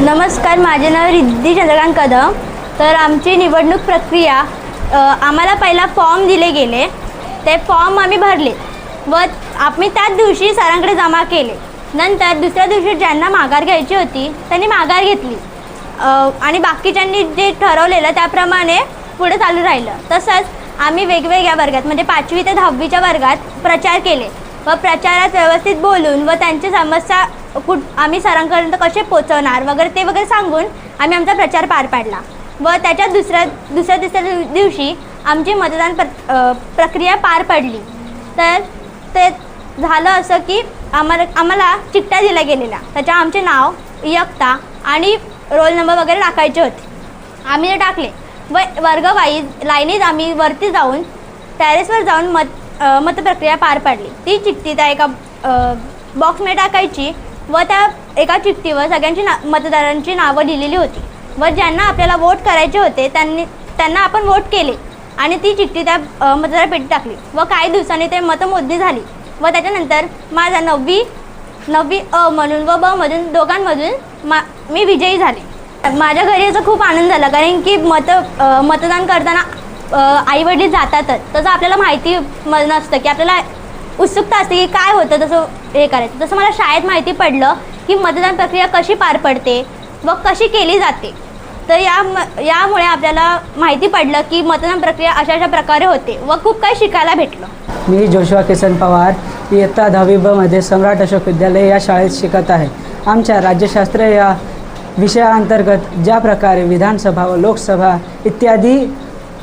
नमस्कार माझे नाव रिद्धी चंद्रकांत कदम. तर आमची निवडणूक प्रक्रिया आम्हाला पहिला फॉर्म दिले गेले. ते फॉर्म आम्ही भरले व आम्ही त्याच दिवशी सरांकडे जमा केले. नंतर दुसऱ्या दिवशी ज्यांना माघार घ्यायची होती त्यांनी माघार घेतली. आणि बाकीच्यांनी जे ठरवलेलं त्याप्रमाणे पुढे चालू राहिलं. तसंच आम्ही वेगवेगळ्या वर्गात म्हणजे पाचवी ते दहावीच्या वर्गात प्रचार केले. व प्रचारात व्यवस्थित बोलून व त्यांची समस्या कुठ आम्ही सरांपर्यंत कसे पोचवणार वगैरे ते वगैरे सांगून आम्ही आमचा प्रचार पार पाडला. व त्याच्या दुसऱ्या दुसऱ्या तिसऱ्या दिव- दिवशी आमची मतदान प्र प्रक्रिया पार पडली. तर ते झालं असं की आम्हाला आम्हाला चिठ्ठ्या दिल्या गेलेल्या. त्याच्या आमचे नाव इयत्ता आणि रोल नंबर वगैरे टाकायचे होते. आम्ही ते टाकले. व वर्गवाईज लाईनीत आम्ही वरती जाऊन टॅरेसवर जाऊन मत मतप्रक्रिया पार पाडली. ती चिठ्ठी त्या एका बॉक्समध्ये टाकायची व त्या एका चिठ्ठीवर सगळ्यांची ना मतदारांची नावं लिहिलेली होती. व ज्यांना आपल्याला वोट करायचे होते त्यांनी त्यांना आपण वोट केले. आणि ती चिठ्ठी त्या मतदारपेटीत टाकली. व काही दिवसांनी ते मतमोजणी झाली. व त्याच्यानंतर माझा नववी नववी अ म्हणून व ब मधून दोघांमधून मा मी विजयी झाले. माझ्या घरी याचा खूप आनंद झाला. कारण की मत मतदान करताना आईवडील जातातच. तसं आपल्याला माहिती नसतं की आपल्याला उत्सुकता असते की काय होतं तसं हे करायचं. तसं मला शाळेत माहिती पडलं की मतदान प्रक्रिया कशी पार पडते व कशी केली जाते. तर या म- यामुळे आपल्याला माहिती पडलं की मतदान प्रक्रिया अशा अशा प्रकारे होते व खूप काही शिकायला भेटलं. मी जोशुआ किसन पवार इयत्ता दहावी बमध्ये सम्राट अशोक विद्यालय या शाळेत शिकत आहे. आमच्या राज्यशास्त्र या विषयाअंतर्गत ज्या प्रकारे विधानसभा व लोकसभा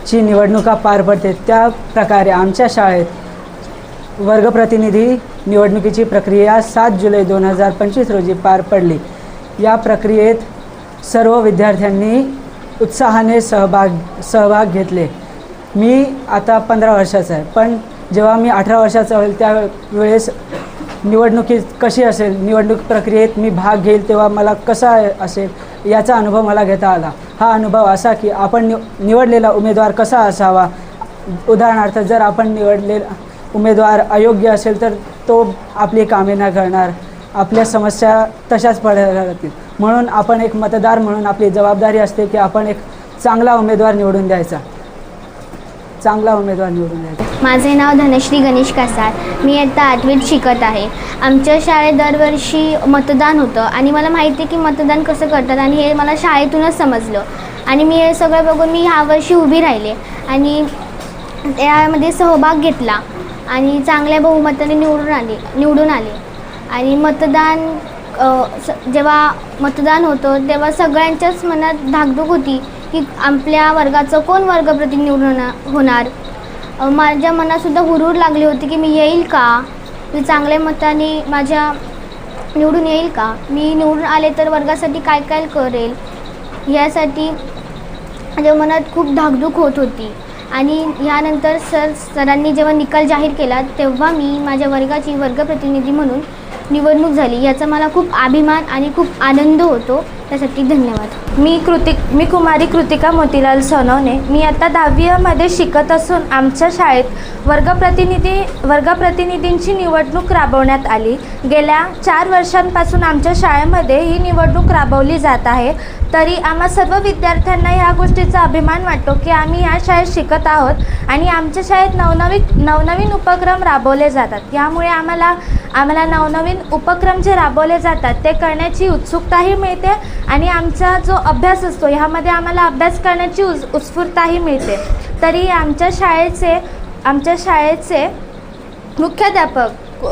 ची निवडणुका पार पडते त्या प्रकारे आमच्या शाळेत वर्गप्रतिनिधी निवडणुकीची प्रक्रिया सात जुलै दोन हजार पंचवीस रोजी पार पडली. या प्रक्रियेत सर्व विद्यार्थ्यांनी उत्साहाने सहभाग सहभाग घेतले. मी आता पंधरा वर्षाचा आहे पण जेव्हा मी अठरा वर्षाचा होईल त्यावेळेस निवडणुकीत कशी असेल निवडणूक प्रक्रियेत मी भाग घेईल तेव्हा मला कसा असेल याचा अनुभव मला घेता आला. हा अनुभव असा की आपण निव निवडलेला उमेदवार कसा असावा? उदाहरणार्थ जर आपण निवडलेला उमेदवार अयोग्य असेल तर तो आपली कामे न करणार आपल्या समस्या तशाच पडायला लागतील म्हणून आपण एक मतदार म्हणून आपली जबाबदारी असते की आपण एक चांगला उमेदवार निवडून द्यायचा. चांगला उमेदवार निवडून द्यायचा माझे नाव धनश्री गणेश कासार. मी आता आठवीत शिकत आहे. आमच्या शाळेत दरवर्षी मतदान होतं आणि मला माहिती आहे की मतदान कसं करतात आणि हे मला शाळेतूनच समजलं. आणि मी हे सगळं बघून मी ह्या वर्षी उभी राहिले आणि त्यामध्ये सहभाग घेतला आणि चांगल्या बहुमताने निवडून आले निवडून आले. आणि मतदान स- जेव्हा मतदान होतं तेव्हा सगळ्यांच्याच मनात धाकधूक होती. की आपल्या वर्गाचं कोण वर्गप्रतिनिधी निवडून होणार- होणार माझ्या मनातसुद्धा हुरूर लागली होती की मी येईल का? मी चांगल्या मताने माझ्या निवडून येईल का? मी निवडून आले तर वर्गासाठी काय काय करेल? यासाठी माझ्या मनात खूप धाकधूक होत होती. आणि यानंतर सर सरांनी जेव्हा निकाल जाहीर केला तेव्हा मी माझ्या वर्गाची वर्गप्रतिनिधी म्हणून निवडणूक झाली. याचा मला खूप अभिमान आणि खूप आनंद होतो. त्यासाठी धन्यवाद. मी कृतिक मी कुमारी कृतिका मोतीलाल सोनवणे. मी आता दहावीमध्ये शिकत असून आमच्या शाळेत वर्गप्रतिनिधी वर्गप्रतिनिधींची निवडणूक राबवण्यात आली. गेल्या चार वर्षांपासून आमच्या शाळेमध्ये ही निवडणूक राबवली जात आहे. तरी आम्हा सर्व विद्यार्थ्यांना ह्या गोष्टीचा अभिमान वाटतो की आम्ही या शाळेत शिकत आहोत आणि आमच्या शाळेत नवनवीन नवनवीन उपक्रम राबवले जातात. यामुळे आम्हाला आम्हाला नवनवीन उपक्रम जे राबवले जातात ते करण्याची उत्सुकताही मिळते आणि आमचा जो अभ्यास असतो ह्यामध्ये आम्हाला अभ्यास करण्याची उस उत्स्फूर्ताही मिळते. तरी आमच्या शाळेचे आमच्या शाळेचे मुख्याध्यापक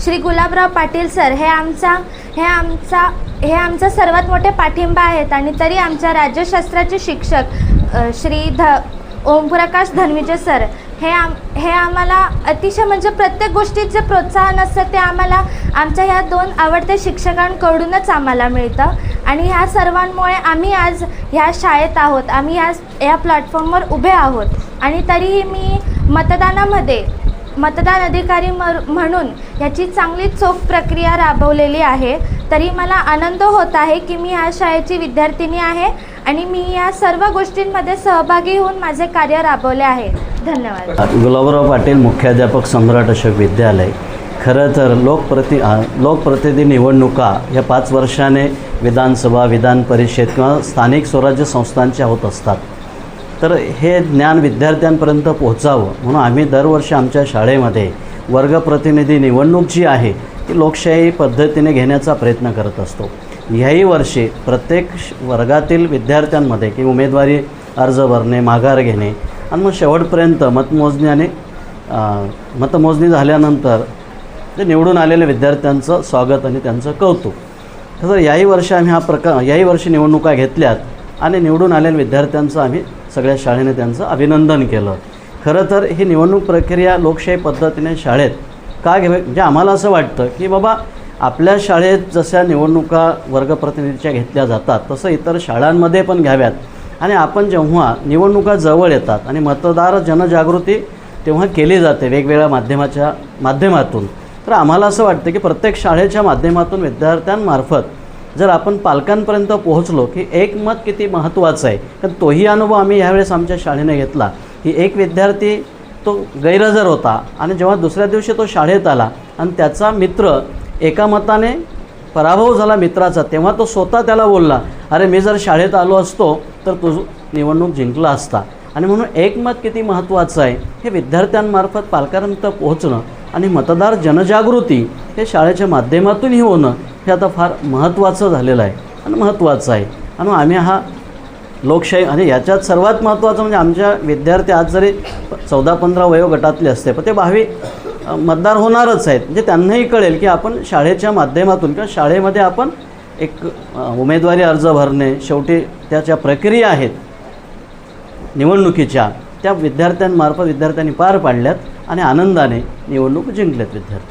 श्री गुलाबराव पाटील सर हे आमचा हे आमचा हे आमचा सर्वात मोठे पाठिंबा आहेत आणि तरी आमच्या राज्यशास्त्राचे शिक्षक श्री ध ओमप्रकाश धनविजय सर हे आम हे आम्हाला अतिशय म्हणजे प्रत्येक गोष्टीत जे प्रोत्साहन असतं ते आम्हाला आमच्या ह्या दोन आवडत्या शिक्षकांकडूनच आम्हाला मिळतं. आणि ह्या सर्वांमुळे आम्ही आज ह्या शाळेत आहोत. आम्ही ह्या या प्लॅटफॉर्मवर उभे आहोत. आणि तरीही मी मतदानामध्ये मतदान अधिकारी मर म्हणून याची चांगली चोख प्रक्रिया राबवलेली आहे. तरी मला आनंद होत आहे की मी या शाळेची विद्यार्थिनी आहे आणि मी या सर्व गोष्टींमध्ये सहभागी होऊन माझे कार्य राबवले आहे. धन्यवाद. गुलाबराव पाटील मुख्याध्यापक सम्राट अशोक विद्यालय. खरं तर लोकप्रति लोकप्रतिनिधी निवडणुका या पाच वर्षाने विधानसभा विधान परिषद किंवा स्थानिक स्वराज्य संस्थांच्या होत असतात. तर हे ज्ञान विद्यार्थ्यांपर्यंत पोहोचावं म्हणून आम्ही दरवर्षी आमच्या शाळेमध्ये वर्गप्रतिनिधी निवडणूक जी आहे ती लोकशाही पद्धतीने घेण्याचा प्रयत्न करत असतो. ह्याही वर्षी प्रत्येक श- वर्गातील विद्यार्थ्यांमध्ये की उमेदवारी अर्ज भरणे माघार घेणे आणि मग शेवटपर्यंत मतमोजणी आणि मतमोजणी झाल्यानंतर ते निवडून आलेल्या विद्यार्थ्यांचं स्वागत आणि त्यांचं कौतुक. तसं याही वर्षी आम्ही हा प्रकार याही वर्षी निवडणुका घेतल्यात आणि निवडून आलेल्या विद्यार्थ्यांचं आम्ही सगळ्या शाळेने त्यांचं अभिनंदन केलं. खरं तर ही निवडणूक प्रक्रिया लोकशाही पद्धतीने शाळेत का घ्यावे म्हणजे आम्हाला असं वाटतं की बाबा आपल्या शाळेत जशा निवडणुका वर्गप्रतिनिधीच्या घेतल्या जातात तसं इतर शाळांमध्ये पण घ्याव्यात. आणि आपण जेव्हा निवडणुका जवळ येतात आणि मतदार जनजागृती तेव्हा केली जाते वेगवेगळ्या माध्यमाच्या माध्यमातून तर आम्हाला असं वाटतं की प्रत्येक शाळेच्या माध्यमातून विद्यार्थ्यांमार्फत जर आपण पालकांपर्यंत पोहोचलो की एक मत किती महत्त्वाचं आहे कारण तोही अनुभव आम्ही ह्यावेळेस आमच्या शाळेने घेतला. की एक विद्यार्थी तो गैरहजर होता आणि जेव्हा दुसऱ्या दिवशी तो शाळेत आला आणि त्याचा मित्र एका मताने पराभव झाला मित्राचा तेव्हा तो स्वतः त्याला बोलला अरे मी जर शाळेत आलो असतो तर तो निवडणूक जिंकला असता. आणि म्हणून एकमत किती महत्त्वाचं आहे हे विद्यार्थ्यांमार्फत पालकांपर्यंत पोहोचणं आणि मतदार जनजागृती हे शाळेच्या माध्यमातूनही होणं हे आता फार महत्त्वाचं झालेलं आहे आणि महत्त्वाचं आहे. आणि आम्ही हा लोकशाही आणि याच्यात सर्वात महत्त्वाचं म्हणजे आमच्या विद्यार्थी आज जरी चौदा पंधरा वयोगटातले असते पण ते भावी मतदार होणारच आहेत. म्हणजे त्यांनाही कळेल की आपण शाळेच्या माध्यमातून किंवा शाळेमध्ये आपण एक उमेदवारी अर्ज भरणे शेवटी त्याच्या प्रक्रिया आहेत. निवडणुकीच्या त्या विद्यार्थ्यांमार्फत विद्यार्थ्यांनी पार पाडल्यात आणि आनंदाने निवडणूक जिंकल्यात विद्यार्थी.